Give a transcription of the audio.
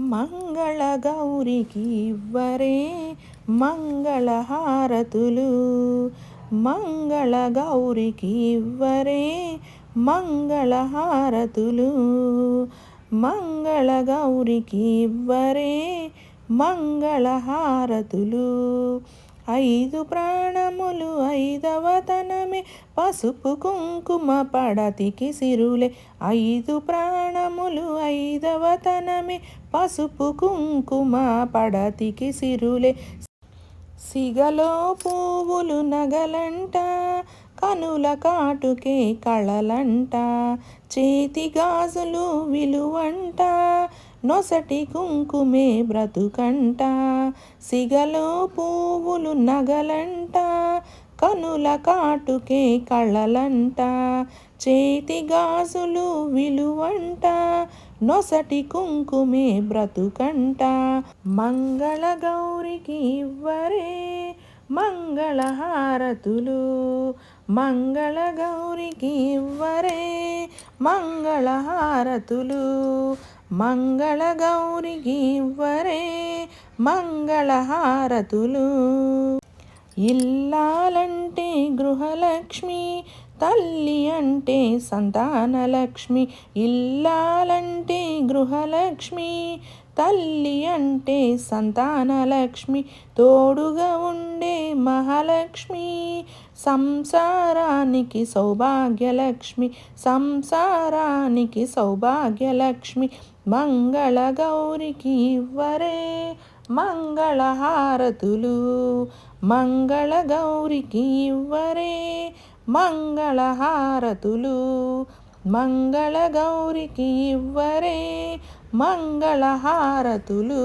మంగళ గౌరికి ఇవ్వరే మంగళహారతులు. మంగళ గౌరికి ఇవ్వరే మంగళహారతులు. మంగళ గౌరికి ఇవ్వరే మంగళహారతులు. ఐదు ప్రాణములు ఐదవ తనమే. పసుపు కుంకుమ పడతికి సిరులే. ఐదు ప్రాణములు ఐదవ తనమే. పసుపు కుంకుమ పడతికి సిరులే. సిగలో పువ్వులు నగలంట కనుల కాటుకే కళలంట చేతి గాజులు విలువంట నొసటి కుంకుమే బ్రతుకంట సిగలో పువ్వులు నగలంట కనుల కాటుకే కళ్ళలంట చేతి గాజులు విలువంట నొసటి కుంకుమే బ్రతుకంట. మంగళ గౌరికి ఇవ్వరే మంగళహారతులు మంగళ గౌరికి ఇవ్వరే మంగళహారతులు మంగళ గౌరికి ఇవ్వరే మంగళహారతులు. ఇల్లాలంటే గృహలక్ష్మి తల్లి అంటే సంతానలక్ష్మి. ఇల్లాలంటే గృహలక్ష్మి తల్లి అంటే సంతానలక్ష్మి తోడుగా ఉండే మహాలక్ష్మి. సంసారానికి సౌభాగ్యలక్ష్మి సంసారానికి సౌభాగ్యలక్ష్మి. మంగళ గౌరికి ఇవ్వరే మంగళహారతులు. మంగళ గౌరికి ఇవ్వరే మంగళహారతులు. మంగళ గౌరికి ఇవ్వరే మంగళహారతులు.